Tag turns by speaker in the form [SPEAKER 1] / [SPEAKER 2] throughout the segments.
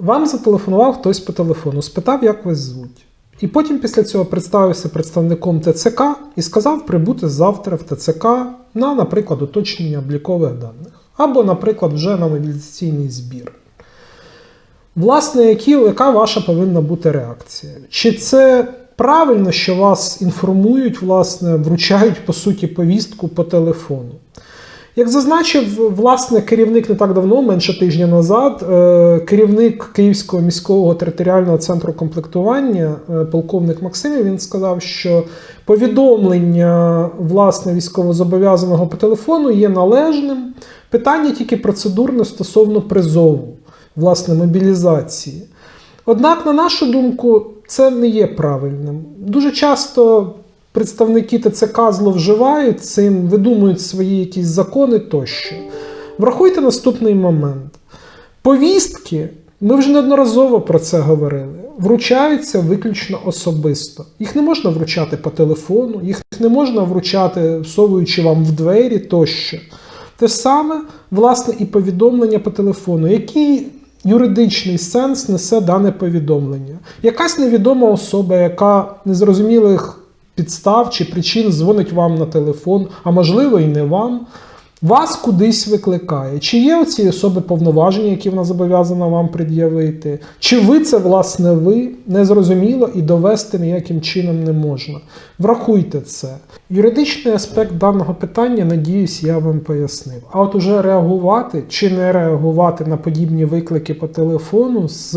[SPEAKER 1] Вам зателефонував хтось по телефону, спитав, як вас звуть. І потім після цього представився представником ТЦК і сказав прибути завтра в ТЦК на, наприклад, уточнення облікових даних. Або, наприклад, вже на мобілізаційний збір. Власне, які, яка ваша повинна бути реакція? Чи це правильно, що вас інформують, власне, вручають по суті повістку по телефону? Як зазначив власне керівник не так давно, менше тижня назад, е, керівник Київського міського територіального центру комплектування, е, полковник Максимів, він сказав, що повідомлення власне військовозобов'язаного по телефону є належним. Питання тільки процедурне стосовно призову, власне, мобілізації. Однак, на нашу думку, це не є правильним. Дуже часто представники ТЦК зловживають цим, видумують свої якісь закони тощо. Врахуйте наступний момент. Повістки, ми вже неодноразово про це говорили, вручаються виключно особисто. Їх не можна вручати по телефону, їх не можна вручати, всовуючи вам в двері тощо. Те саме, власне, і повідомлення по телефону. Який юридичний сенс несе дане повідомлення? Якась невідома особа, яка незрозумілих підстав чи причин дзвонить вам на телефон, а можливо і не вам, вас кудись викликає. Чи є цієї особи повноваження, які вона зобов'язана вам пред'явити? Чи ви це, власне, ви незрозуміло і довести ніяким чином не можна? Врахуйте це. Юридичний аспект даного питання, надіюсь, я вам пояснив. А от уже реагувати чи не реагувати на подібні виклики по телефону з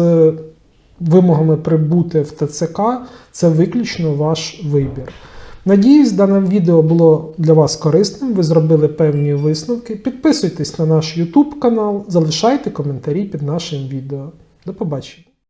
[SPEAKER 1] вимогами прибути в ТЦК це виключно ваш вибір. Надіюсь, дане відео було для вас корисним. Ви зробили певні висновки. Підписуйтесь на наш YouTube канал, залишайте коментарі під нашим відео. До побачення.